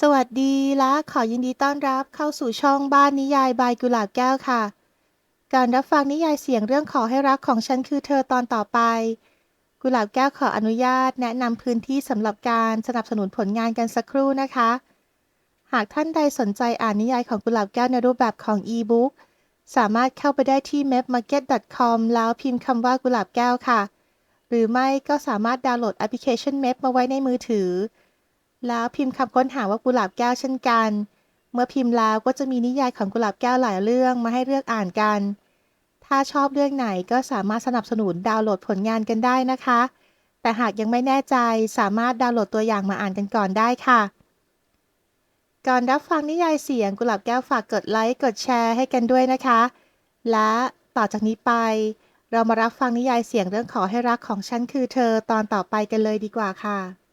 สวัสดีและขอยินดีต้อนรับเข้าสู่ช่องบ้านนิยายบายกุหลาบแก้วค่ะ การรับฟังนิยายเสียงเรื่องขอให้รักของฉันคือเธอตอนต่อไป กุหลาบแก้วขออนุญาตแนะนำพื้นที่สำหรับการสนับสนุนผลงานกันสักครู่นะคะ หากท่านใดสนใจอ่านนิยายของกุหลาบแก้วในรูปแบบของอีบุ๊กสามารถเข้าไปได้ที่ mapmarket.com แล้วพิมพ์คำว่ากุหลาบแก้วค่ะ หรือไม่ก็สามารถดาวน์โหลดแอปพลิเคชัน Map มาไว้ในมือถือ แล้วพิมพ์คำค้นหาว่ากุหลาบแก้วเช่นกัน เมื่อพิมพ์แล้วก็จะมีนิยายของกุหลาบแก้วหลายเรื่องมาให้เลือกอ่านกัน ถ้าชอบเรื่องไหนก็สามารถสนับสนุนดาวน์โหลดผลงานกันได้นะคะ แต่หากยังไม่แน่ใจสามารถดาวน์โหลดตัวอย่างมาอ่านกันก่อนได้ค่ะ ก่อนรับฟังนิยายเสียงกุหลาบแก้วฝากกดไลค์กดแชร์ให้กันด้วยนะคะ และต่อจากนี้ไป เรามารับฟังนิยายเสียงเรื่องขอให้รักของฉันคือเธอตอนต่อไปกันเลยดีกว่าค่ะ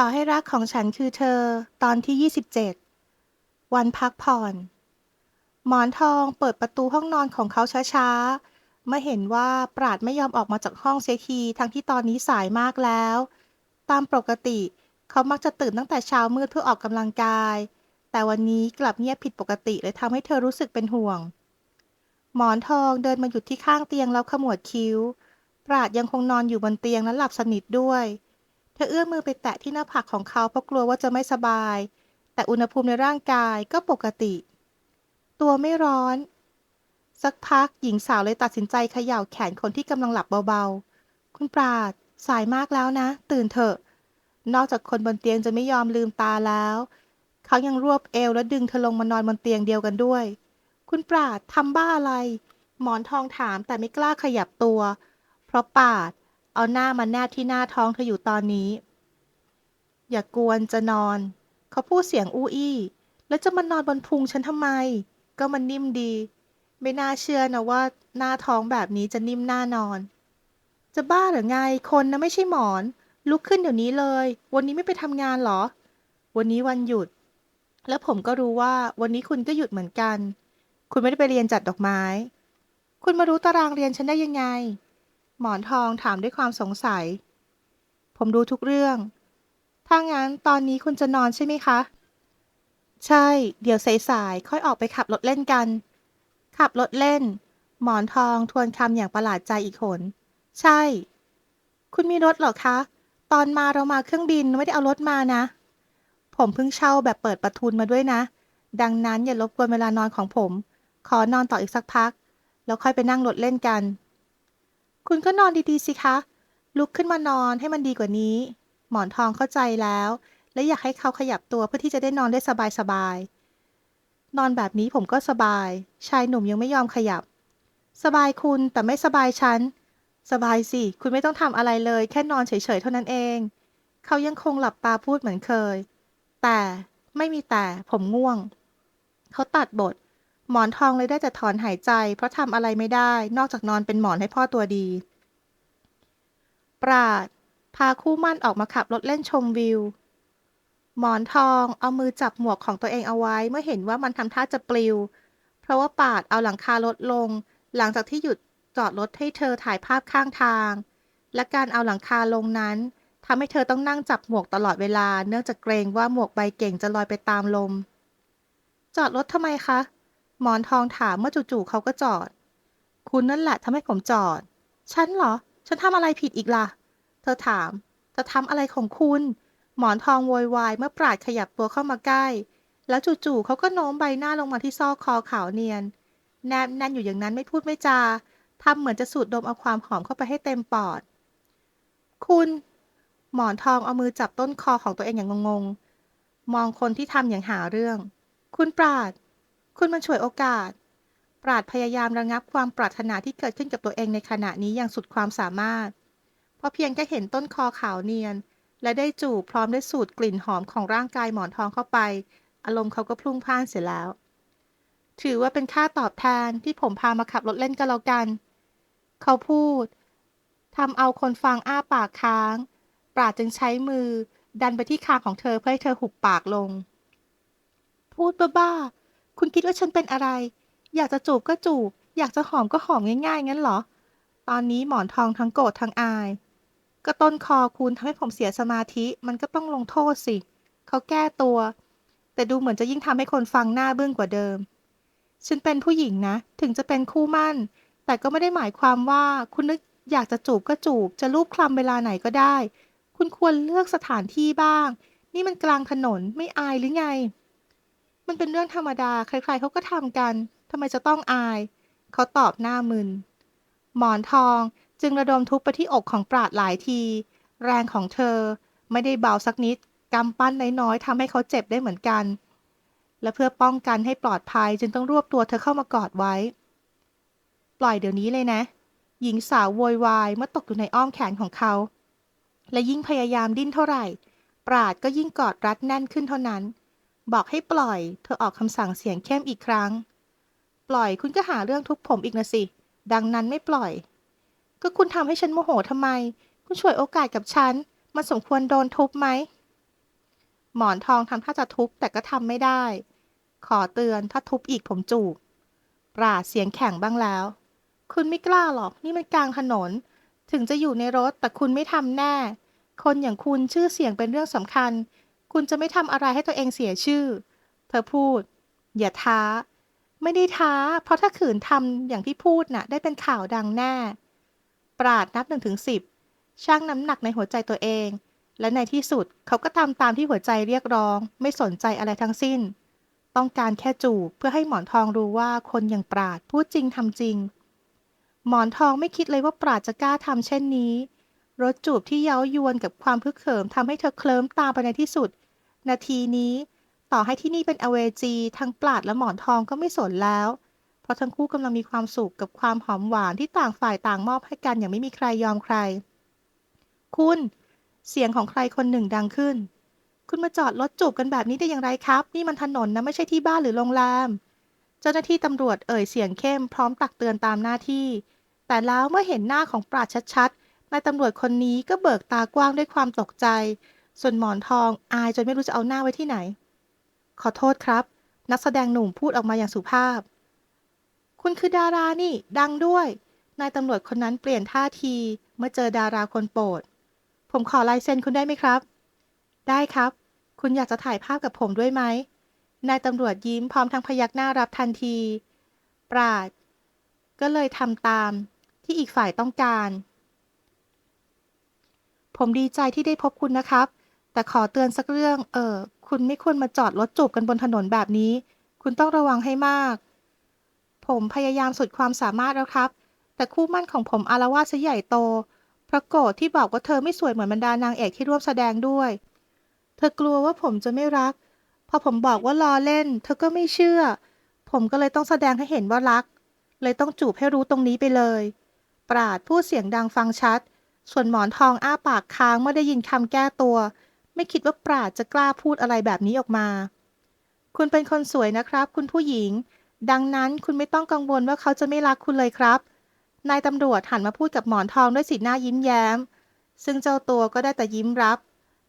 ขอให้รักของฉันคือเธอ ตอนที่ 27 วันพักผ่อน หมอนทองเปิดประตูห้องนอนของเขาช้าๆเมื่อเห็นว่าปราดไม่ยอมออกมาจากห้องเสียทีทั้งที่ตอนนี้สายมากแล้ว ตามปกติเขามักจะตื่นตั้งแต่เช้ามืดเพื่อออกกำลังกาย แต่วันนี้กลับเงียบผิดปกติเลยทำให้เธอรู้สึกเป็นห่วง หมอนทองเดินมาหยุดที่ข้างเตียงแล้วขมวดคิ้ว ปราดยังคงนอนอยู่บนเตียงและหลับสนิทด้วย เธอเอื้อมมือไปแตะที่หน้าผากของเขาเพราะกลัวว่าจะไม่สบาย แต่อุณหภูมิในร่างกายก็ปกติ ตัวไม่ร้อน สักพักหญิงสาวเลยตัดสินใจเขย่าแขนคนที่กำลังหลับเบาๆ คุณปราดสายมากแล้วนะ ตื่นเถอะ นอกจากคนบนเตียงจะไม่ยอมลืมตาแล้ว เขายังรวบเอวและดึงเธอลงมานอนบนเตียงเดียวกันด้วย คุณปราดทำบ้าอะไร หมอนทองถามแต่ไม่กล้าขยับตัว เพราะปาด เอาหน้ามาแนบที่หน้าท้องเธออยู่ตอนนี้ อย่ากวนจะนอน เขาพูดเสียงอู้อี้ แล้วจะมานอนบนพุงฉันทำไม ก็มันนิ่มดี ไม่น่าเชื่อนะว่า หน้าท้องแบบนี้จะนิ่มน่านอน จะบ้าหรือไง คนนะไม่ใช่หมอน ลุกขึ้นเดี๋ยวนี้เลย วันนี้ไม่ไปทำงานเหรอ วันนี้วันหยุด แล้วผมก็รู้ว่าวันนี้คุณก็หยุดเหมือนกัน คุณไม่ได้ไปเรียนจัดดอกไม้ คุณมารู้ตารางเรียนฉันได้ยังไง หมอนทองถามด้วยความสงสัย ผมรู้ทุกเรื่อง ถ้างั้นตอนนี้คุณจะนอนใช่ไหมคะ ใช่ เดี๋ยวสายๆค่อยออกไปขับรถเล่นกัน ขับรถเล่น หมอนทองทวนคำอย่างประหลาดใจอีกหน ใช่ คุณมีรถเหรอคะ ตอนมาเรามาเครื่องบินไม่ได้เอารถมานะ ผมเพิ่งเช่าแบบเปิดประทุนมาด้วยนะ ดังนั้นอย่ารบกวนเวลานอนของผม ขอนอนต่ออีกสักพัก แล้วค่อยไปนั่งรถเล่นกัน คุณก็นอนดีๆสิคะ ลุกขึ้นมานอนให้มันดีกว่านี้ หมอนทองเข้าใจแล้ว และอยากให้เขาขยับตัวเพื่อที่จะได้นอนได้สบายๆ นอนแบบนี้ผมก็สบาย ชายหนุ่มยังไม่ยอมขยับ สบายคุณแต่ไม่สบายฉัน สบายสิ คุณไม่ต้องทำอะไรเลย แค่นอนเฉยๆเท่านั้นเอง เขายังคงหลับตาพูดเหมือนเคย แต่ไม่มีแต่ผมง่วง เขาตัดบท หมอนทองเลยได้แต่ถอนหายใจ เพราะทำอะไรไม่ได้ นอกจากนอนเป็นหมอนให้พ่อตัวดี ปราด พาคู่มั่นออกมาขับรถเล่นชมวิว หมอนทองเอามือจับหมวกของตัวเองเอาไว้ เมื่อเห็นว่ามันทำท่าจะปลิว เพราะว่าปาดเอาหลังคารถลง หลังจากที่หยุดจอดรถให้เธอถ่ายภาพข้างทาง และการเอาหลังคาลงนั้นทำให้เธอต้องนั่งจับหมวกตลอดเวลา เนื่องจากเกรงว่าหมวกใบเก่งจะลอยไปตามลม จอดรถทำไมคะ หมอนทองถามเมื่อจู่ๆเขาก็จอด คุณนั่นแหละทำให้ผมจอด ฉันเหรอ ฉันทำอะไรผิดอีกล่ะ เธอถาม จะทำอะไรของคุณ หมอนทองโวยวายเมื่อปราดขยับตัวเข้ามาใกล้ แล้วจู่ๆเขาก็โน้มใบหน้าลงมาที่ซอกคอขาวเนียน แนบแน่นอยู่อย่างนั้นไม่พูดไม่จาทำเหมือนจะสูดดมเอาความหอมเข้าไปให้เต็มปอด คุณ หมอนทองเอามือจับต้นคอของตัวเองอย่างงงๆ มองคนที่ทำอย่างหาเรื่อง คุณปราด คุณมันฉวยโอกาส ปราดพยายามระงับความปรารถนาที่เกิดขึ้นกับตัวเองในขณะนี้อย่างสุดความสามารถ เพราะเพียงแค่เห็นต้นคอขาวเนียน และได้จูบพร้อมได้สูดกลิ่นหอมของร่างกายหมอนทองเข้าไป อารมณ์เขาก็พลุ่งพล่านเสียแล้ว ถือว่าเป็นค่าตอบแทนที่ผมพามาขับรถเล่นก็แล้วกัน เขาพูดทำเอาคนฟังอ้าปากค้าง ปราดจึงใช้มือ ดันไปที่คางของเธอเพื่อให้เธอหุบปากลง พูดบ้าๆ คุณคิดว่าฉันเป็นอะไร อยากจะจูบก็จูบ อยากจะหอมก็หอมง่ายๆ งั้นเหรอ ตอนนี้หมอนทองทั้งโกรธทั้งอาย ก็ต้นคอคุณทำให้ผมเสียสมาธิ มันก็ต้องลงโทษสิ เขาแก้ตัว แต่ดูเหมือนจะยิ่งทำให้คนฟังหน้าบึ้งกว่าเดิม ฉันเป็นผู้หญิงนะ ถึงจะเป็นคู่มั่น แต่ก็ไม่ได้หมายความว่าคุณนึกอยากจะจูบก็จูบ จะรูปคลำเวลาไหนก็ได้ คุณควรเลือกสถานที่บ้าง นี่มันกลางถนนไม่อายหรือไง มันเป็นเรื่องธรรมดา ใครๆเขาก็ทำกัน ทำไมจะต้องอาย เขาตอบหน้ามึน หมอนทองจึงระดมทุบไปที่อกของปราดหลายที แรงของเธอไม่ได้เบาสักนิด กำปั้นน้อยๆทำให้เขาเจ็บได้เหมือนกัน และเพื่อป้องกันให้ปลอดภัยจึงต้องรวบตัวเธอเข้ามากอดไว้ ปล่อยเดี๋ยวนี้เลยนะ หญิงสาวโวยวายเมื่อตกอยู่ในอ้อมแขนของเขา และยิ่งพยายามดิ้นเท่าไหร่ ปราดก็ยิ่งกอดรัดแน่นขึ้นเท่านั้น บอกให้ปล่อย เธอออกคำสั่งเสียงเข้มอีกครั้ง ปล่อยคุณก็หาเรื่องทุบผมอีกนะสิ ดังนั้นไม่ปล่อย ก็คุณทำให้ฉันโมโหทำไม คุณช่วยโอกาสกับฉัน มันสมควรโดนทุบไหม หมอนทองทำท่าจะทุบแต่ก็ทำไม่ได้ ขอเตือนถ้าทุบอีกผมจูบปราเสียงแข็งบ้างแล้ว คุณไม่กล้าหรอก นี่มันกลางถนน ถึงจะอยู่ในรถแต่คุณไม่ทำแน่ คนอย่างคุณชื่อเสียงเป็นเรื่องสำคัญ คุณจะไม่ทำอะไรให้ตัวเองเสียชื่อ เธอพูด อย่าท้า ไม่ได้ท้า เพราะถ้าขืนทำอย่างที่พูดน่ะ ได้เป็นข่าวดังแน่ ปราดนับหนึ่งถึงสิบชั่งน้ำหนักในหัวใจตัวเอง และในที่สุดเขาก็ทำตามที่หัวใจเรียกร้อง ไม่สนใจอะไรทั้งสิ้น ต้องการแค่จูบเพื่อให้หมอนทองรู้ว่าคนอย่างปราดพูดจริงทำจริง หมอนทองไม่คิดเลยว่าปราดจะกล้าทำเช่นนี้รสจูบที่เย้ายวนกับความพึกเขิมทำให้เธอเคลิ้มตามไปในที่สุด นาทีนี้ ต่อให้ที่นี่เป็นอเวจีทั้งปราดและหมอนทองก็ไม่สนแล้ว เพราะทั้งคู่กำลังมีความสุขกับความหอมหวานที่ต่างฝ่ายต่างมอบให้กันอย่างไม่มีใครยอมใคร คุณ เสียงของใครคนหนึ่งดังขึ้น คุณมาจอดรถจูบกันแบบนี้ได้อย่างไรครับ นี่มันถนนนะไม่ใช่ที่บ้านหรือโรงแรม เจ้าหน้าที่ตำรวจเอ่ยเสียงเข้มพร้อมตักเตือนตามหน้าที่ แต่แล้วเมื่อเห็นหน้าของปราดชัดๆนายตำรวจคนนี้ก็เบิกตากว้างด้วยความตกใจ ส่วนหมอนทองอายจนไม่รู้จะเอาหน้าไว้ที่ไหน ขอโทษครับ นักแสดงหนุ่มพูดออกมาอย่างสุภาพ คุณคือดารานี่ ดังด้วย นายตำรวจคนนั้นเปลี่ยนท่าที เมื่อเจอดาราคนโปรด ผมขอลายเซ็นคุณได้ไหมครับ ได้ครับ คุณอยากจะถ่ายภาพกับผมด้วยไหม นายตำรวจยิ้มพร้อมทั้งพยักหน้ารับทันที ปราด ก็เลยทำตามที่อีกฝ่ายต้องการ ผมดีใจที่ได้พบคุณนะครับ แต่ขอเตือนสักเรื่อง เออ คุณไม่ควรมาจอดรถจูบกันบนถนนแบบนี้ คุณต้องระวังให้มาก ผมพยายามสุดความสามารถแล้วครับ แต่คู่มั่นของผมอารวาสซะใหญ่โต เพราะโกรธที่บอกว่าเธอไม่สวยเหมือนบรรดานางเอกที่ร่วมแสดงด้วย เธอกลัวว่าผมจะไม่รัก พอผมบอกว่าล้อเล่น เธอก็ไม่เชื่อ ผมก็เลยต้องแสดงให้เห็นว่ารัก เลยต้องจูบให้รู้ตรงนี้ไปเลย ปราดพูดเสียงดังฟังชัด ส่วนหมอนทองอ้าปากค้างเมื่อได้ยินคำแก้ตัว ไม่คิดว่าปราดจะกล้าพูดอะไรแบบนี้ออกมา คุณเป็นคนสวยนะครับ คุณผู้หญิง ดังนั้นคุณไม่ต้องกังวลว่าเขาจะไม่รักคุณเลยครับ นายตำรวจหันมาพูดกับหมอนทองด้วยสีหน้ายิ้มแย้ม ซึ่งเจ้าตัวก็ได้แต่ยิ้มรับ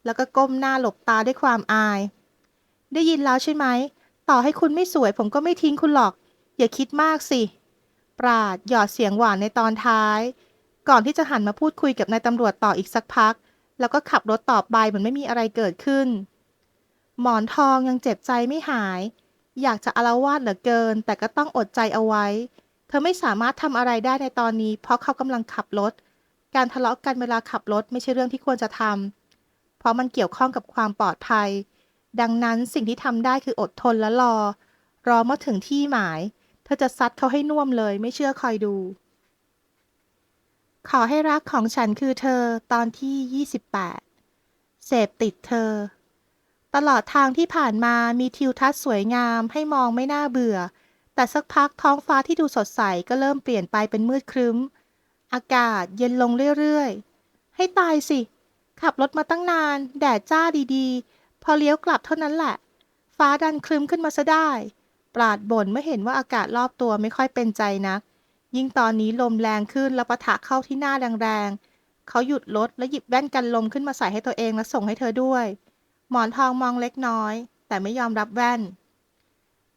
แล้วก็ก้มหน้าหลบตาด้วยความอาย ได้ยินแล้วใช่ไหม ต่อให้คุณไม่สวยผมก็ไม่ทิ้งคุณหรอก อย่าคิดมากสิ ปราดหยอดเสียงหวานในตอนท้าย ก่อนที่จะหันมาพูดคุยกับนายตำรวจต่ออีกสักพัก แล้วก็ขับรถต่อไปเหมือนไม่มีอะไรเกิดขึ้น หมอนทองยังเจ็บใจไม่หาย อยากจะอาละวาดเหลือเกิน แต่ก็ต้องอดใจเอาไว้ เธอไม่สามารถทำอะไรได้ในตอนนี้ เพราะเขากำลังขับรถ การทะเลาะกันเวลาขับรถไม่ใช่เรื่องที่ควรจะทำเพราะมันเกี่ยวข้องกับความปลอดภัย ดังนั้นสิ่งที่ทำได้คืออดทนและรอ รอเมื่อถึงที่หมาย เธอจะซัดเขาให้น่วมเลย ไม่เชื่อคอยดู ขอให้รักของฉันคือเธอตอนที่ 28 เสพติดเธอ ตลอดทางที่ผ่านมามีทิวทัศน์สวยงามให้มองไม่น่าเบื่อ แต่สักพักท้องฟ้าที่ดูสดใสก็เริ่มเปลี่ยนไปเป็นมืดครึ้ม อากาศเย็นลงเรื่อยๆ ให้ตายสิ ขับรถมาตั้งนาน แดดจ้าดีๆ พอเลี้ยวกลับเท่านั้นแหละ ฟ้าดันครึ้มขึ้นมาซะได้ ปราดบ่นเมื่อเห็นว่าอากาศรอบตัวไม่ค่อยเป็นใจนัก ยิ่งตอนนี้ลมแรงขึ้นแล้วปะทะเข้าที่หน้าแรงๆ เขาหยุดรถและหยิบแว่นกันลมขึ้นมาใส่ให้ตัวเองและส่งให้เธอด้วย หมอนทองมองเล็กน้อย แต่ไม่ยอมรับแว่น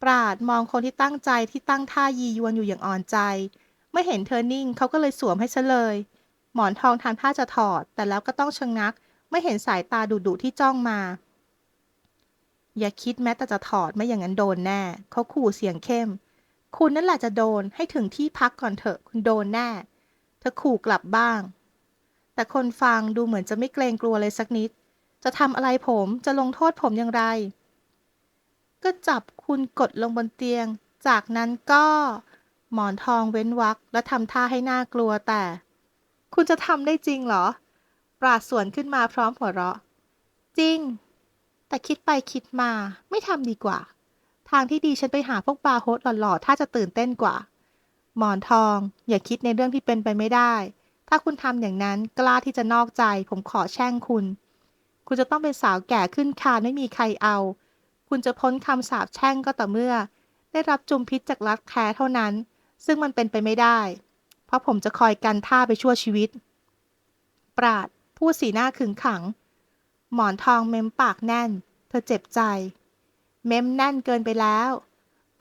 ปราดมองคนที่ตั้งใจที่ตั้งท่ายียวนอยู่อย่างอ่อนใจเมื่อเห็นเธอนิ่งเขาก็เลยสวมให้ซะเลย หมอนทองทำท่าจะถอด แต่แล้วก็ต้องชะงงัก ไม่เห็นสายตาดุดุๆที่จ้องมา อย่าคิดแม้แต่จะถอดไม่อย่างนั้นโดนแน่ เขาขู่เสียงเข้ม คุณนั่นแหละจะโดนให้ถึงที่พักก่อนเถอะ คุณโดนแน่ เธอขู่กลับบ้าง แต่คนฟังดูเหมือนจะไม่เกรงกลัวเลยสักนิด จะทำอะไรผมจะลงโทษผมอย่างไร ก็จับคุณกดลงบนเตียง จากนั้นก็ หมอนทองเว้นวักและทำท่าให้น่ากลัวแต่ คุณจะทำได้จริงเหรอ ปราดสวนขึ้นมาพร้อมหัวเราะ จริง แต่คิดไปคิดมาไม่ทำดีกว่า ทางที่ดีฉันไปหาพวกบาร์โฮสหล่อๆ ถ้าจะตื่นเต้นกว่า หมอนทอง อย่าคิดในเรื่องที่เป็นไปไม่ได้ ถ้าคุณทำอย่างนั้นกล้าที่จะนอกใจ ผมขอแช่งคุณ คุณจะต้องเป็นสาวแก่ขึ้นคานไม่มีใครเอา คุณจะพ้นคำสาปแช่งก็ต่อเมื่อ ได้รับจุมพิษจากรักแท้เท่านั้น ซึ่งมันเป็นไปไม่ได้ เพราะผมจะคอยกันท่าไปชั่วชีวิต ปราดพูดสีหน้าขึงขัง หมอนทองเม้มปากแน่น เธอเจ็บใจ เม้มแน่นเกินไปแล้ว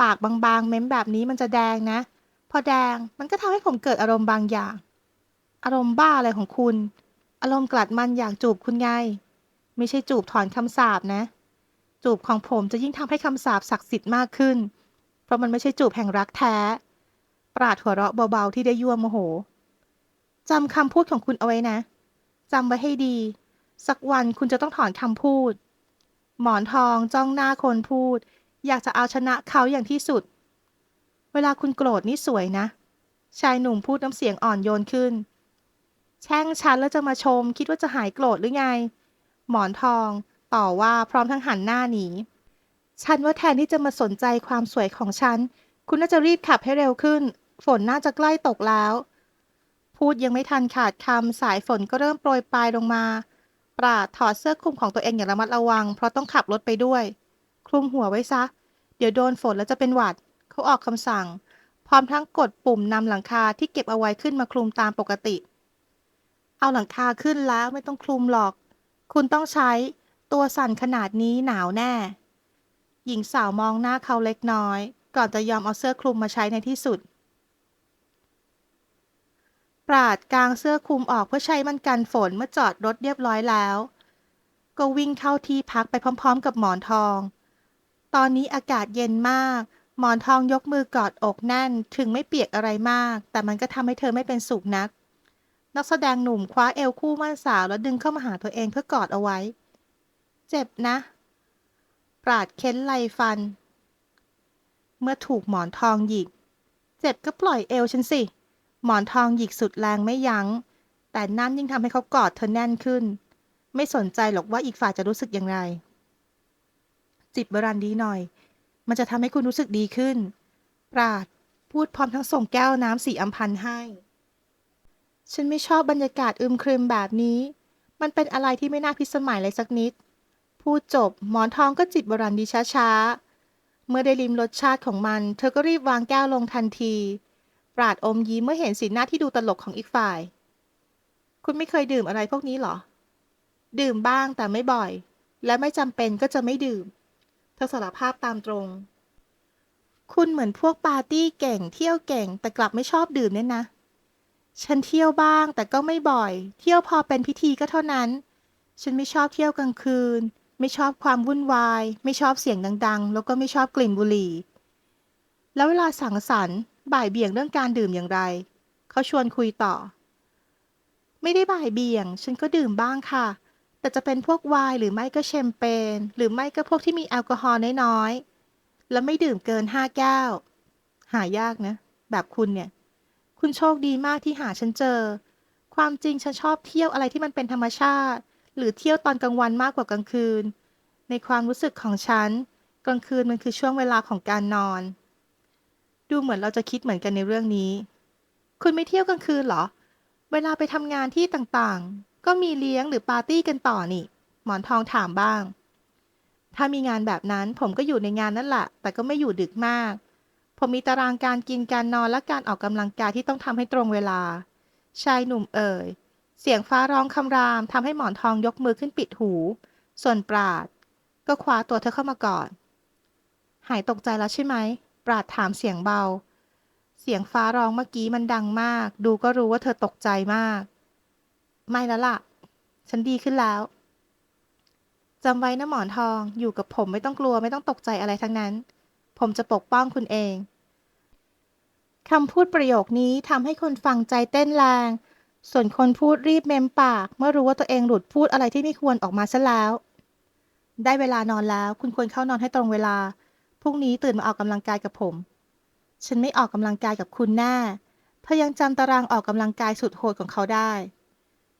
ปากบางๆ เม้มแบบนี้มันจะแดงนะ พอแดงมันก็ทำให้ผมเกิดอารมณ์บางอย่าง อารมณ์บ้าอะไรของคุณ อารมณ์กลัดมันอยากจูบคุณไง ไม่ใช่จูบถอนคำสาปนะ จูบของผมจะยิ่งทำให้คำสาปศักดิ์สิทธิ์มากขึ้น เพราะมันไม่ใช่จูบแห่งรักแท้ ปราดหัวเราะเบาๆที่ได้ยั่วโมโหจำคำพูดของคุณเอาไว้นะจำไว้ให้ดี สักวันคุณจะต้องถอนคำพูด หมอนทองจ้องหน้าคนพูด อยากจะเอาชนะเขาอย่างที่สุด เวลาคุณโกรธนี่สวยนะ ชายหนุ่มพูดน้ำเสียงอ่อนโยนขึ้น แช่งฉันแล้วจะมาชม คิดว่าจะหายโกรธหรือไง หมอนทอง ต่อว่าพร้อมทั้งหันหน้าหนี ฉันว่าแทนที่จะมาสนใจความสวยของฉัน คุณน่าจะรีบขับให้เร็วขึ้น ฝนน่าจะใกล้ตกแล้ว พูดยังไม่ทันขาดคำสายฝนก็เริ่มโปรยปลายลงมา ปราดถอดเสื้อคลุมของตัวเองอย่างระมัดระวัง เพราะต้องขับรถไปด้วย คลุมหัวไว้ซะ เดี๋ยวโดนฝนแล้วจะเป็นหวัด เขาออกคำสั่ง พร้อมทั้งกดปุ่มนำหลังคาที่เก็บเอาไว้ขึ้นมาคลุมตามปกติ เอาหลังคาขึ้นแล้วไม่ต้องคลุมหรอก คุณต้องใช้ตัวสั่นขนาดนี้หนาวแน่ หญิงสาวมองหน้าเขาเล็กน้อย ก่อนจะยอมเอาเสื้อคลุมมาใช้ในที่สุด ปราดกางเสื้อคลุมออกเพื่อใช้มันกันฝนเมื่อจอดรถเรียบร้อยแล้ว ก็วิ่งเข้าที่พักไปพร้อม ๆ กับหมอนทอง ตอนนี้อากาศเย็นมาก หมอนทองยกมือกอดอกแน่น ถึงไม่เปียกอะไรมาก แต่มันก็ทำให้เธอไม่เป็นสุขนัก นักแสดงหนุ่มคว้าเอวคู่มั่นสาวแล้วดึงเข้ามาหาตัวเองเพื่อกอดเอาไว้ เจ็บนะ ปราดเค้นไหลฟัน เมื่อถูกหมอนทองหยิก เจ็บก็ปล่อยเอวฉันสิ หมอนทองหยิกสุดแรงไม่ยัง้ง แต่นั่นยิ่งทำให้เขากอดเธอแน่นขึ้น ไม่สนใจหรอกว่าอีกฝ่ายจะรู้สึกอย่างไร จิบบรันดีหน่อย มันจะทำให้คุณรู้สึกดีขึ้น ปราด พูดพร้อมทั้งส่งแก้วน้ำสีอัมพันให้ ฉันไม่ชอบบรรยากาศอึมครึมแบบนี้ มันเป็นอะไรที่ไม่น่าพิสมัยเลยสักนิด พูดจบหมอนทองก็จิบบรันดีช้าๆ เมื่อได้ลิมรสชาติของมัน เธอก็รีบวางแก้วลงทันที ปราดอมยิ้มเมื่อเห็นสีหน้าที่ดูตลกของอีกฝ่าย คุณไม่เคยดื่มอะไรพวกนี้หรอ ดื่มบ้างแต่ไม่บ่อย และไม่จำเป็นก็จะไม่ดื่ม เธอสารภาพตามตรง คุณเหมือนพวกปาร์ตี้เก่งเที่ยวเก่งแต่กลับไม่ชอบดื่มเนี่ยนะ ฉันเที่ยวบ้างแต่ก็ไม่บ่อย เที่ยวพอเป็นพิธีก็เท่านั้น ฉันไม่ชอบเที่ยวกลางคืน ไม่ชอบความวุ่นวาย ไม่ชอบเสียงดัง ๆ แล้วก็ไม่ชอบกลิ่นบุหรี่ แล้วเวลาสังสรรค์ บ่ายเบี่ยงเรื่องการดื่มอย่างไร เขาชวนคุยต่อ ไม่ได้บ่ายเบี่ยง ฉันก็ดื่มบ้างค่ะ แต่จะเป็นพวกไวน์หรือไม่ก็แชมเปญหรือไม่ก็พวกที่มีแอลกอฮอล์น้อยๆ แล้วไม่ดื่มเกินห้าแก้ว หายากนะ แบบคุณเนี่ย คุณโชคดีมากที่หาฉันเจอ ความจริงฉันชอบเที่ยวอะไรที่มันเป็นธรรมชาติ หรือเที่ยวตอนกลางวันมากกว่ากลางคืน ในความรู้สึกของฉัน กลางคืนมันคือช่วงเวลาของการนอน ดูเหมือนเราจะคิดเหมือนกันในเรื่องนี้ คุณไม่เที่ยวกลางคืนเหรอ เวลาไปทำงานที่ต่างๆ ก็มีเลี้ยงหรือปาร์ตี้กันต่อนี่ หมอนทองถามบ้าง ถ้ามีงานแบบนั้นผมก็อยู่ในงานนั่นแหละ แต่ก็ไม่อยู่ดึกมาก ผมมีตารางการกินการนอนและการออกกำลังกายที่ต้องทำให้ตรงเวลา ชายหนุ่มเอ่ย เสียงฟ้าร้องคำรามทำให้หมอนทองยกมือขึ้นปิดหู ส่วนปราด ก็คว้าตัวเธอเข้ามาก่อน หายตกใจแล้วใช่ไหม ปราดถามเสียงเบา เสียงฟ้าร้องเมื่อกี้มันดังมาก ดูก็รู้ว่าเธอตกใจมาก ไม่แล้วล่ะ ฉันดีขึ้นแล้วจำไว้นะหมอนทอง อยู่กับผมไม่ต้องกลัวไม่ต้องตกใจอะไรทั้งนั้น ผมจะปกป้องคุณเองคำพูดประโยคนี้ทำให้คนฟังใจเต้นแรง ส่วนคนพูดรีบเมมปาก เมื่อรู้ว่าตัวเองหลุดพูดอะไรที่ไม่ควรออกมาซะแล้ว ได้เวลานอนแล้ว คุณควรเข้านอนให้ตรงเวลา พรุ่งนี้ตื่นมาออกกำลังกายกับผม ฉันไม่ออกกำลังกายกับคุณแน่เธอยังจำตารางออกกำลังกายสุดโหดของเขาได้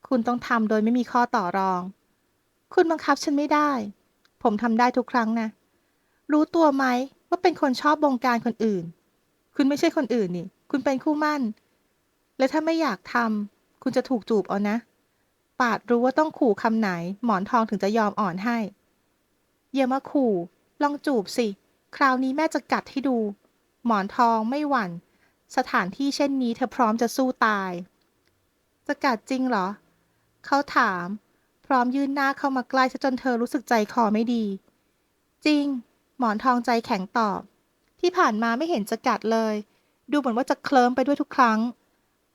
คุณต้องทำโดยไม่มีข้อต่อรอง คุณบังคับฉันไม่ได้ ผมทำได้ทุกครั้งนะ รู้ตัวไหมว่าเป็นคนชอบบงการคนอื่น คุณไม่ใช่คนอื่นนี่ คุณเป็นคู่มั่น และถ้าไม่อยากทำคุณจะถูกจูบเอานะ ปาดรู้ว่าต้องขู่คำไหน หมอนทองถึงจะยอมอ่อนให้อย่ามาขู่ ลองจูบสิ คราวนี้แม่จะกัดให้ดู หมอนทองไม่หวั่น สถานที่เช่นนี้เธอพร้อมจะสู้ตาย จะกัดจริงเหรอ เขาถาม พร้อมยื่นหน้าเข้ามาใกล้ซะจนเธอรู้สึกใจคอไม่ดี จริง หมอนทองใจแข็งตอบ ที่ผ่านมาไม่เห็นจะกัดเลย ดูเหมือนว่าจะเคลิ้มไปด้วยทุกครั้ง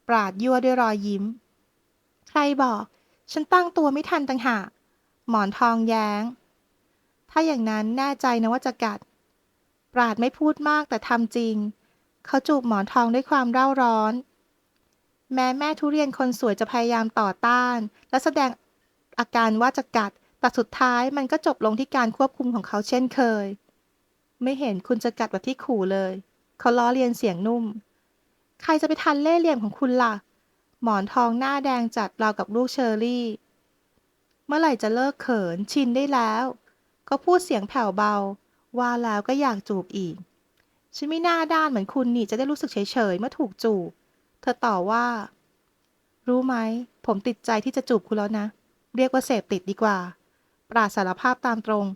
ปราดยั่วด้วยรอยยิ้ม ใครบอก ฉันตั้งตัวไม่ทันต่างหากหมอนทองแย้ง ถ้าอย่างนั้นแน่ใจนะว่าจะกัด ปราดไม่พูดมากแต่ทำจริง เขาจูบหมอนทองด้วยความเร่าร้อน แม้แม่ทุเรียนคนสวยจะพยายามต่อต้าน และแสดงอาการว่าจะกัด แต่สุดท้ายมันก็จบลงที่การควบคุมของเขาเช่นเคย ไม่เห็นคุณจะกัดแบบที่ขู่เลย เขาล้อเลียนเสียงนุ่ม ใครจะไปทันเล่ห์เหลี่ยมของคุณล่ะ หมอนทองหน้าแดงจัดราวกับลูกเชอร์รี่ เมื่อไหร่จะเลิกเขินชินได้แล้ว เขาพูดเสียงแผ่วเบา ว่าแล้วก็อยากจูบอีก ฉันไม่น่าด้านเหมือนคุณนี่จะได้รู้สึกเฉยๆเมื่อถูกจูบ เธอต่อว่า รู้ไหม ผมติดใจที่จะจูบคุณแล้วนะ เรียกว่าเสพติดดีกว่า ปราศสารภาพตามตรง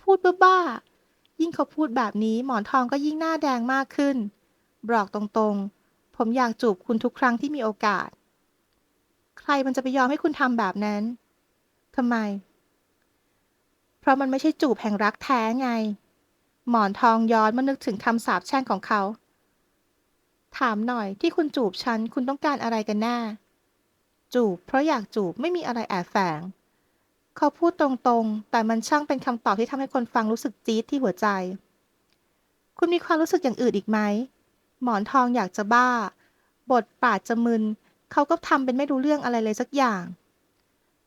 พูดบ้าๆยิ่งเขาพูดแบบนี้หมอนทองก็ยิ่งหน้าแดงมากขึ้น บอกตรงๆ ผมอยากจูบคุณทุกครั้งที่มีโอกาส ใครมันจะไปยอมให้คุณทำแบบนั้นทำไม ราะมันไม่ใช่จูบแห่งรักแท้ไง หมอนทองย้อนมานึกถึงคำสาปแช่งของเขา ถามหน่อยที่คุณจูบฉัน คุณต้องการอะไรกันแน่ จูบ เพราะอยากจูบไม่มีอะไรแอบแฝง เขาพูดตรงๆ แต่มันช่างเป็นคำตอบที่ทำให้คนฟังรู้สึกจี๊ดที่หัวใจ คุณมีความรู้สึกอย่างอื่นอีกไหม หมอนทองอยากจะบ้า บทปาดจะมึน เขาก็ทำเป็นไม่รู้เรื่องอะไรเลยสักอย่าง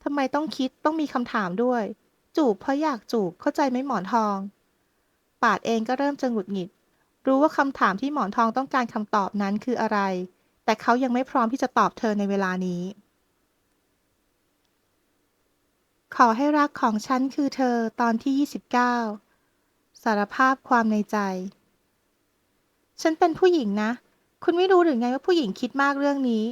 ทำไมต้องคิดต้องมีคำถามด้วย จูบเพราะอยากจูบเข้าใจไหมหมอนทอง ปาดเองก็เริ่มจะหงุดหงิด รู้ว่าคำถามที่หมอนทองต้องการคำตอบนั้นคืออะไร แต่เขายังไม่พร้อมที่จะตอบเธอในเวลานี้ ขอให้รักของฉันคือเธอตอนที่ 29 สารภาพความในใจ ฉันเป็นผู้หญิงนะ คุณไม่รู้หรือไงว่าผู้หญิงคิดมากเรื่องนี้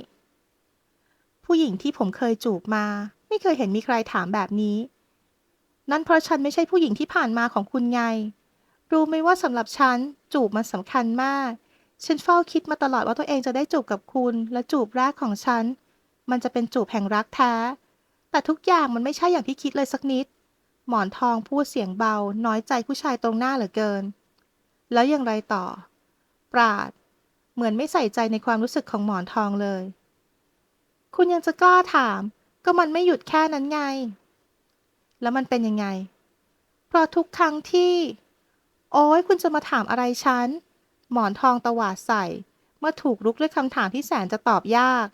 ผู้หญิงที่ผมเคยจูบมา ไม่เคยเห็นมีใครถามแบบนี้ นั่นเพราะฉันไม่ใช่ผู้หญิงที่ผ่านมาของคุณไง รู้ไหมว่าสำหรับฉัน จูบมันสำคัญมาก ฉันเฝ้าคิดมาตลอดว่าตัวเองจะได้จูบกับคุณ และจูบแรกของฉัน มันจะเป็นจูบแห่งรักแท้ แต่ทุกอย่างมันไม่ใช่อย่างที่คิดเลยสักนิด หมอนทองพูดเสียงเบา น้อยใจผู้ชายตรงหน้าเหลือเกิน แล้วอย่างไรต่อ ปราด เหมือนไม่ใส่ใจในความรู้สึกของหมอนทองเลย คุณยังจะกล้าถาม ก็มันไม่หยุดแค่นั้นไง แล้วมันเป็นยังไง เพราะทุกครั้งที่ โอ้ยคุณจะมาถามอะไรฉัน หมอนทองตวาดใส่ เมื่อถูกรุกด้วยคำถามที่แสนจะตอบยาก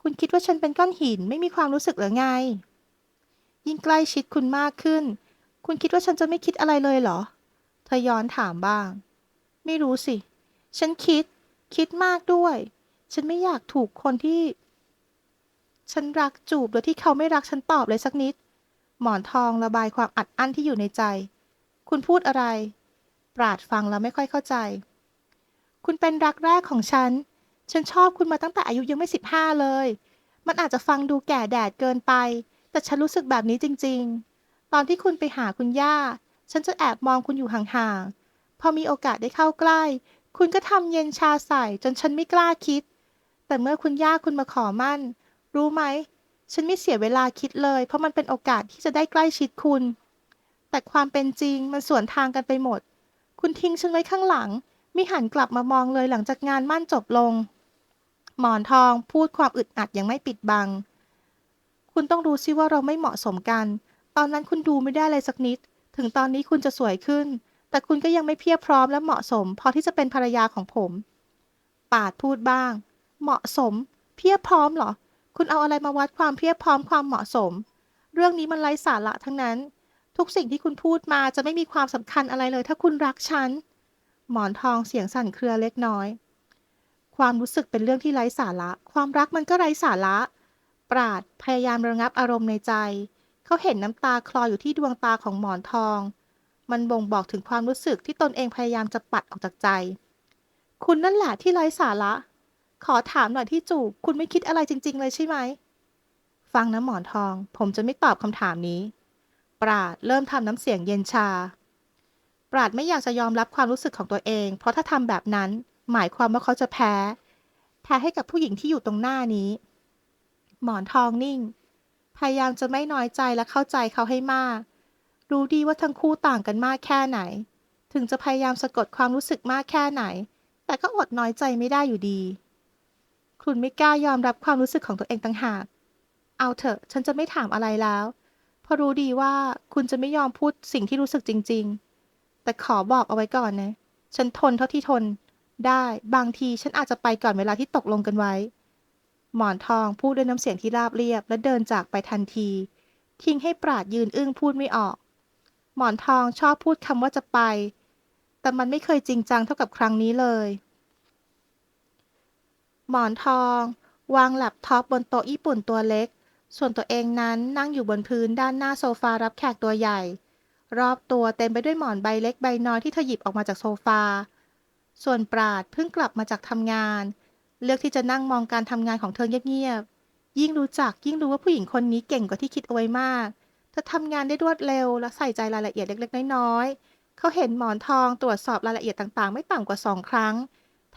คุณคิดว่าฉันเป็นก้อนหินไม่มีความรู้สึกหรือไง ยิ่งใกล้ชิดคุณมากขึ้น คุณคิดว่าฉันจะไม่คิดอะไรเลยเหรอ เธอย้อนถามบ้าง ไม่รู้สิ ฉันคิด คิดมากด้วย ฉันไม่อยากถูกคนที่ ฉันรักจูบโดยที่เขาไม่รักฉันตอบเลยสักนิด หมอนทองระบายความอัดอั้นที่อยู่ในใจ คุณพูดอะไร ปราดฟังแล้วไม่ค่อยเข้าใจ คุณเป็นรักแรกของฉัน ฉันชอบคุณมาตั้งแต่อายุยังไม่สิบห้าเลย มันอาจจะฟังดูแก่แดดเกินไป แต่ฉันรู้สึกแบบนี้จริง ๆ ตอนที่คุณไปหาคุณย่า ฉันจะแอบมองคุณอยู่ห่างๆ พอมีโอกาสได้เข้าใกล้ คุณก็ทำเย็นชาใส่จนฉันไม่กล้าคิด แต่เมื่อคุณย่าคุณมาขอมั่น รู้ไหม ฉันไม่เสียเวลาคิดเลย เพราะมันเป็นโอกาสที่จะได้ใกล้ชิดคุณ แต่ความเป็นจริงมันสวนทางกันไปหมด คุณทิ้งฉันไว้ข้างหลังไม่หันกลับมามองเลยหลังจากงานมั่นจบลง หมอนทองพูดความอึดอัดยังไม่ปิดบัง คุณต้องรู้สิว่าเราไม่เหมาะสมกัน ตอนนั้นคุณดูไม่ได้เลยสักนิด ถึงตอนนี้คุณจะสวยขึ้น แต่คุณก็ยังไม่เพียบพร้อมและเหมาะสม พอที่จะเป็นภรรยาของผม ปาดพูดบ้าง เหมาะสม เพียบพร้อมเหรอ คุณเอาอะไรมาวัดความเพียบพร้อมความเหมาะสม เรื่องนี้มันไร้สาระทั้งนั้น ทุกสิ่งที่คุณพูดมาจะไม่มีความสำคัญอะไรเลย ถ้าคุณรักฉัน หมอนทองเสียงสั่นเครือเล็กน้อย ความรู้สึกเป็นเรื่องที่ไร้สาระ ความรักมันก็ไร้สาระ ปราดพยายามระงับอารมณ์ในใจ เขาเห็นน้ำตาคลออยู่ที่ดวงตาของหมอนทอง มันบ่งบอกถึงความรู้สึกที่ตนเองพยายามจะปัดออกจากใจ คุณนั่นแหละที่ไร้สาระ ขอถามหน่อยที่จูบคุณไม่คิดอะไรจริง ๆ เลยใช่ไหม ฟังนะหมอนทอง ผมจะไม่ตอบคำถามนี้ ปราดเริ่มทำน้ำเสียงเย็นชา ปราดไม่อยากจะยอมรับความรู้สึกของตัวเอง เพราะถ้าทำแบบนั้น หมายความว่าเขาจะแพ้ แพ้ให้กับผู้หญิงที่อยู่ตรงหน้านี้ หมอนทองนิ่ง พยายามจะไม่น้อยใจและเข้าใจเขาให้มาก รู้ดีว่าทั้งคู่ต่างกันมากแค่ไหน ถึงจะพยายามสะกดความรู้สึกมากแค่ไหน แต่ก็อดน้อยใจไม่ได้อยู่ดี คุณไม่กล้ายอมรับความรู้สึกของตัวเองต่างหาก เอาเถอะ ฉันจะไม่ถามอะไรแล้วเพราะรู้ดีว่าคุณจะไม่ยอมพูดสิ่งที่รู้สึกจริง ๆ แต่ขอบอกเอาไว้ก่อนนะ ฉันทนเท่าที่ทน ได้ บางทีฉันอาจจะไปก่อนเวลาที่ตกลงกันไว้ หมอนทองพูดด้วยน้ำเสียงที่ราบเรียบ และเดินจากไปทันที ทิ้งให้ปราดยืนอึ้งพูดไม่ออก หมอนทองชอบพูดคำว่าจะไป แต่มันไม่เคยจริงจังเท่ากับครั้งนี้เลย หมอนทอง วางแล็ปท็อปบนโต๊ะญี่ปุ่นตัวเล็ก ส่วนตัวเองนั้นนั่งอยู่บนพื้นด้านหน้าโซฟารับแขกตัวใหญ่ รอบตัวเต็มไปด้วยหมอนใบเล็กใบน้อยที่เธอหยิบออกมาจากโซฟา ส่วนปราดเพิ่งกลับมาจากทำงาน เลือกที่จะนั่งมองการทำงานของเธอเงียบๆ ยิ่งรู้จักยิ่งรู้ว่าผู้หญิงคนนี้เก่งกว่าที่คิดเอาไว้มาก เธอทำงานได้รวดเร็วและใส่ใจรายละเอียดเล็กๆ น้อยๆ เขาเห็นหมอนทองตรวจสอบรายละเอียดต่างๆ ไม่ต่ำกว่าสองครั้ง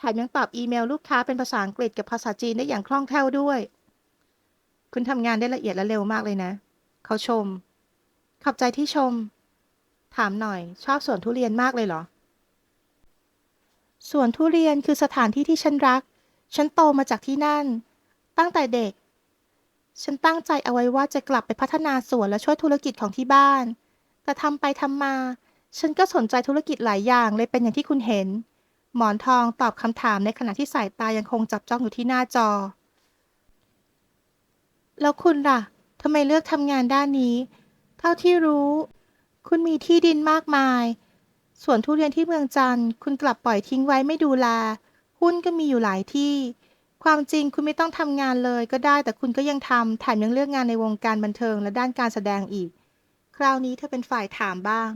ถมยังตอบอีเมลลูกค้าเป็นภาษาอังกฤษกับภาษาจีนได้อย่างคล่องแคล่วด้วย คุณทำงานได้ละเอียดและเร็วมากเลยนะ เขาชม ขอบใจที่ชม ถามหน่อย ชอบสวนทุเรียนมากเลยเหรอ สวนทุเรียนคือสถานที่ที่ฉันรัก ฉันโตมาจากที่นั่น ตั้งแต่เด็ก ฉันตั้งใจเอาไว้ว่าจะกลับไปพัฒนาสวนและช่วยธุรกิจของที่บ้าน แต่ทำไปทำมา ฉันก็สนใจธุรกิจหลายอย่างเลยเป็นอย่างที่คุณเห็น หมอนทองตอบคำถามในขณะที่สายตายังคงจับจ้องอยู่ที่หน้าจอ แล้วคุณล่ะทำไมเลือกทำงานด้านนี้ เท่าที่รู้ คุณมีที่ดินมากมายสวนทุเรียนที่เมืองจันทร์คุณกลับปล่อยทิ้งไว้ไม่ดูแล หุ้นก็มีอยู่หลายที่ ความจริงคุณไม่ต้องทำงานเลยก็ได้แต่คุณก็ยังทำแถมยังเลือกงานในวงการบันเทิงและด้านการแสดงอีก คราวนี้เธอเป็นฝ่ายถามบ้าง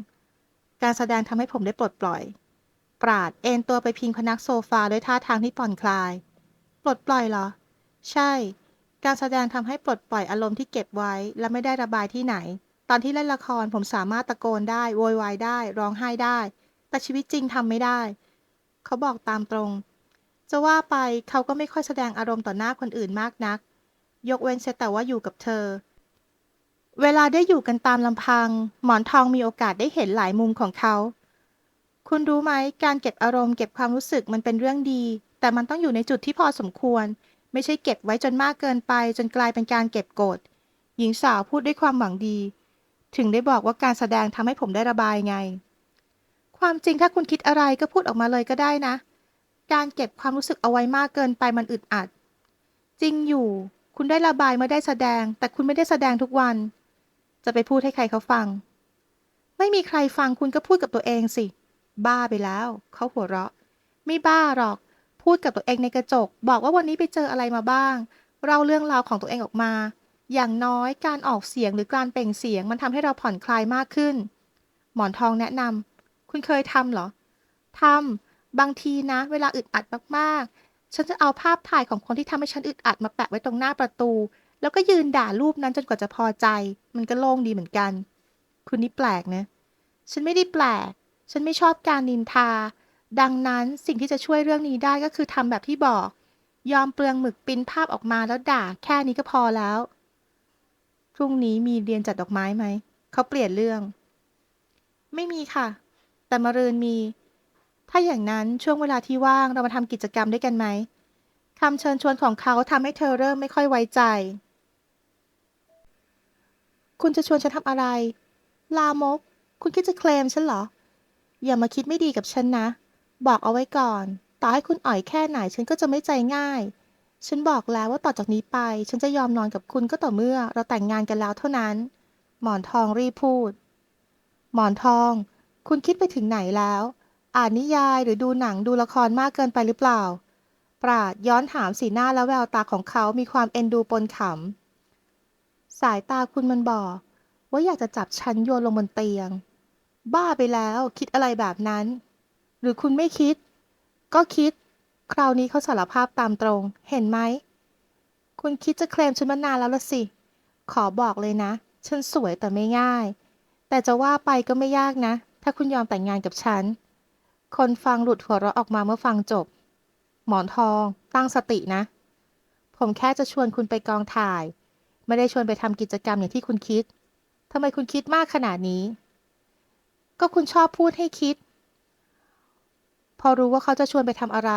การแสดงทำให้ผมได้ปลดปล่อย ปราดเอนตัวไปพิงพนักโซฟาด้วยท่าทางที่ผ่อนคลาย ปลดปล่อยเหรอ ใช่ การแสดงทำให้ปลดปล่อยอารมณ์ที่เก็บไว้ และไม่ได้ระบายที่ไหน ตอนที่เล่นละครผมสามารถตะโกนได้ โวยวายได้ ร้องไห้ได้ แต่ชีวิตจริงทำไม่ได้ เขาบอกตามตรง จะว่าไปเขาก็ไม่ค่อยแสดงอารมณ์ต่อหน้าคนอื่นมากนัก ยกเว้นเสียแต่ว่าอยู่กับเธอเวลาได้อยู่กันตามลำพัง หมอนทองมีโอกาสได้เห็นหลายมุมของเขา คุณรู้ไหมการเก็บอารมณ์เก็บความรู้สึกมันเป็นเรื่องดี แต่มันต้องอยู่ในจุดที่พอสมควร ไม่ใช่เก็บไว้จนมากเกินไป จนกลายเป็นการเก็บกด หญิงสาวพูดด้วยความหวังดี ถึงได้บอกว่าการแสดงทำให้ผมได้ระบายไง ความจริงถ้าคุณคิดอะไรก็พูดออกมาเลยก็ได้นะ การเก็บความรู้สึกเอาไว้มากเกินไปมันอึดอัด จริงอยู่ คุณได้ระบายเมื่อได้แสดง แต่คุณไม่ได้แสดงทุกวัน จะไปพูดให้ใครเขาฟัง ไม่มีใครฟังคุณก็พูดกับตัวเองสิ บ้าไปแล้ว เขาหัวเราะ ไม่บ้าหรอก พูดกับตัวเองในกระจก บอกว่าวันนี้ไปเจออะไรมาบ้างเล่าเรื่องราวของตัวเองออกมา อย่างน้อยการออกเสียงหรือการเปล่งเสียงมันทำให้เราผ่อนคลายมากขึ้น หมอนทองแนะนำคุณเคยทำเหรอทำบางทีนะ เวลาอึดอัดมากๆ ฉันจะเอาภาพถ่ายของคนที่ทำให้ฉันอึดอัดมาแปะไว้ตรงหน้าประตู แล้วก็ยืนด่ารูปนั้นจนกว่าจะพอใจ มันก็โล่งดีเหมือนกัน คุณนี่แปลกนะ ฉันไม่ได้แปลก ฉันไม่ชอบการนินทา ดังนั้นสิ่งที่จะช่วยเรื่องนี้ได้ก็คือทำแบบที่บอก ยอมเปลืองหมึกปิ้นภาพออกมาแล้วด่า แค่นี้ก็พอแล้ว พรุ่งนี้มีเรียนจัดดอกไม้ไหม เขาเปลี่ยนเรื่อง ไม่มีค่ะ แต่มะรืนมี ถ้าอย่างนั้นช่วงเวลาที่ว่างเรามาทำกิจกรรมด้วยกันไหมคำเชิญชวนของเขาทำให้เธอเริ่มไม่ค่อยไว้ใจ คุณจะชวนฉันทำอะไร ลามก คุณคิดจะเคลมฉันเหรอ อย่ามาคิดไม่ดีกับฉันนะ บอกเอาไว้ก่อน ต่อให้คุณอ่อยแค่ไหนฉันก็จะไม่ใจง่าย ฉันบอกแล้วว่าต่อจากนี้ไป ฉันจะยอมนอนกับคุณก็ต่อเมื่อเราแต่งงานกันแล้วเท่านั้น หมอนทองรีพูด หมอนทอง คุณคิดไปถึงไหนแล้ว อ่านนิยายหรือดูหนังดูละครมากเกินไปหรือเปล่า ปราดย้อนถามสีหน้าและแววตาของเขามีความเอ็นดูปนขำสายตาคุณมันบอก ว่าอยากจะจับฉันโยนลงบนเตียง บ้าไปแล้วคิดอะไรแบบนั้น หรือคุณไม่คิด ก็คิด คราวนี้เขาสารภาพตามตรง เห็นไหม คุณคิดจะเคลมฉันมานานแล้วละสิ ขอบอกเลยนะ ฉันสวยแต่ไม่ง่าย แต่จะว่าไปก็ไม่ยากนะ ถ้าคุณยอมแต่งงานกับฉัน คนฟังหลุดหัวเราะออกมาเมื่อฟังจบ หมอนทองตั้งสตินะ ผมแค่จะชวนคุณไปกองถ่าย ไม่ได้ชวนไปทำกิจกรรมอย่างที่คุณคิดทำไมคุณคิดมากขนาดนี้ ก็คุณชอบพูดให้คิด พอรู้ว่าเขาจะชวนไปทำอะไร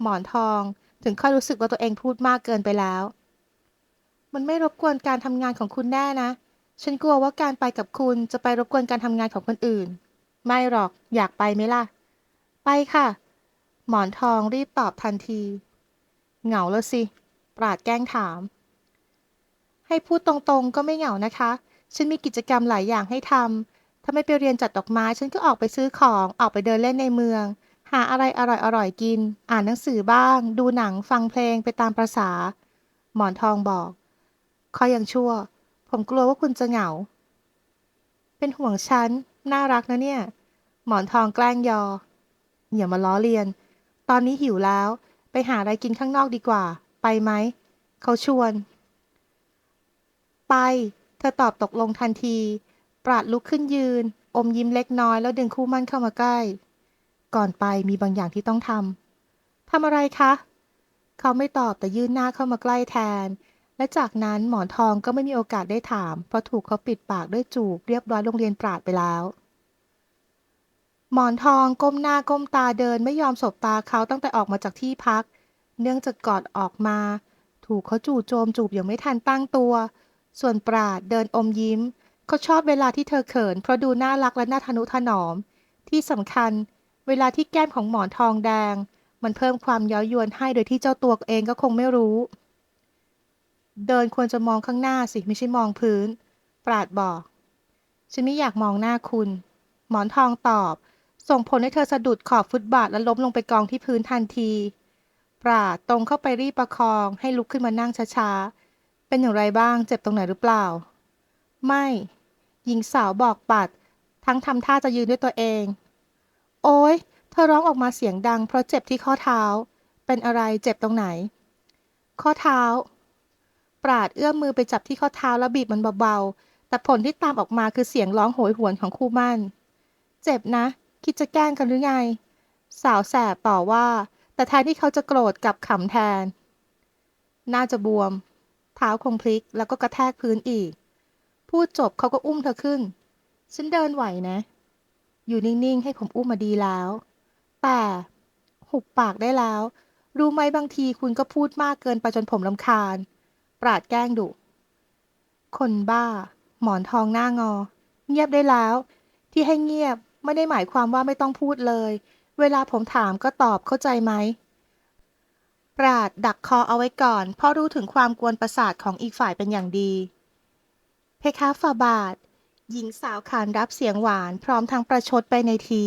หมอนทองถึงค่อยรู้สึกว่าตัวเองพูดมากเกินไปแล้ว มันไม่รบกวนการทำงานของคุณแน่นะ ฉันกลัวว่าการไปกับคุณจะไปรบกวนการทำงานของคนอื่น ไม่หรอกอยากไปไหมล่ะ ไปค่ะ หมอนทองรีบตอบทันที เหงาแล้วสิ ปราดแกล้งถาม ให้พูดตรงๆก็ไม่เหงานะคะ ฉันมีกิจกรรมหลายอย่างให้ทำ ถ้าไม่ไปเรียนจัดดอกไม้ฉันก็ออกไปซื้อของออกไปเดินเล่นในเมือง หาอะไรอร่อยๆกิน อ่านหนังสือบ้าง ดูหนังฟังเพลงไปตามประษา หมอนทองบอกขอยังชั่ว ผมกลัวว่าคุณจะเหงา เป็นห่วงฉัน น่ารักนะเนี่ย หมอนทองแกล้งยอ อย่ามาล้อเลียน ตอนนี้หิวแล้ว ไปหาอะไรกินข้างนอกดีกว่า ไปไหม เขาชวน ไป เธอตอบตกลงทันที ปราดลุกขึ้นยืน อมยิ้มเล็กน้อยแล้วดึงคู่มั่นเข้ามาใกล้ ก่อนไปมีบางอย่างที่ต้องทำทำอะไรคะ เขาไม่ตอบแต่ยื่นหน้าเข้ามาใกล้แทน และจากนั้นหมอนทองก็ไม่มีโอกาสได้ถาม เพราะถูกเขาปิดปากด้วยจูบเรียบร้อยโรงเรียนปราดไปแล้ว หมอนทองก้มหน้าก้มตาเดินไม่ยอมสบตาเขาตั้งแต่ออกมาจากที่พัก เนื่องจากกอดออกมา ถูกเขาจู่โจมจูบอย่างไม่ทันตั้งตัว ส่วนปราดเดินอมยิ้ม เขาชอบเวลาที่เธอเขิน เพราะดูน่ารักและน่าทนุถนอม ที่สำคัญ เวลาที่แก้มของหมอนทองแดง มันเพิ่มความเย้ายวนให้โดยที่เจ้าตัวเองก็คงไม่รู้ เดินควรจะมองข้างหน้าสิไม่ใช่มองพื้น ปราดบอก ฉันไม่อยากมองหน้าคุณ หมอนทองตอบ ส่งผลให้เธอสะดุดขอบฟุตบาทและล้มลงไปกองที่พื้นทันที ปราดตรงเข้าไปรีบประคอง ให้ลุกขึ้นมานั่งช้าๆเป็นอย่างไรบ้างเจ็บตรงไหนหรือเปล่า ไม่ หญิงสาวบอกปัด ทั้งทำท่าจะยืนด้วยตัวเอง โอ๊ยเธอร้องออกมาเสียงดังเพราะเจ็บที่ข้อเท้า เป็นอะไรเจ็บตรงไหน ข้อเท้า ปราดเอื้อมมือไปจับที่ข้อเท้าแล้วบีบมันเบาๆ แต่ผลที่ตามออกมาคือเสียงร้องโหยหวนของคู่มั่น เจ็บนะ คิดจะแกล้งกันหรือไง สาวแสบต่อว่า แต่แทนที่เขาจะโกรธกลับขำแทน น่าจะบวม เท้าคงพลิกแล้วก็กระแทกพื้นอีก พูดจบเขาก็อุ้มเธอขึ้น ฉันเดินไหวนะ อยู่นิ่งๆ ให้ผมอุ้มมาดีแล้ว แต่หุบปากได้แล้ว รู้ไหมบางทีคุณก็พูดมากเกินไปจนผมลำคาญ ปราดแกล้งดุ คนบ้า หมอนทองหน้างอ เงียบได้แล้ว ที่ให้เงียบไม่ได้หมายความว่าไม่ต้องพูดเลย เวลาผมถามก็ตอบเข้าใจไหมปราดดักคอเอาไว้ก่อน เพราะรู้ถึงความกวนประสาทของอีกฝ่ายเป็นอย่างดี เพคะฝาบาท หญิงสาวขานรับเสียงหวานพร้อมทั้งประชดไปในที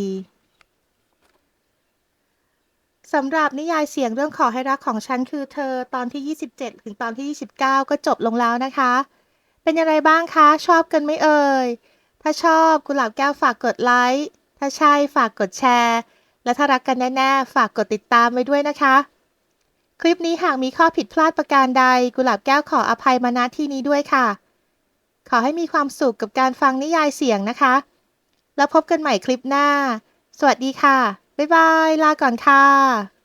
สำหรับนิยายเสียงเรื่องขอให้รักของฉันคือเธอตอนที่ 27 ถึงตอนที่ 29 ก็จบลงแล้วนะคะ เป็นยังไงบ้างคะ ชอบกันไหมเอ่ย ถ้าชอบกุหลาบแก้วฝากกดไลค์ถ้าใช่ฝากกดแชร์ และถ้ารักกันแน่ๆ ฝากกดติดตามไว้ด้วยนะคะ คลิปนี้หากมีข้อผิดพลาดประการใด กุหลาบแก้วขออภัยมาณที่นี้ด้วยค่ะ อให้มีความสุขกับการฟังนิยายเสียงนะคะ แล้วพบกันใหม่คลิปหน้า สวัสดีค่ะ บ๊ายบาย ลาก่อนค่ะ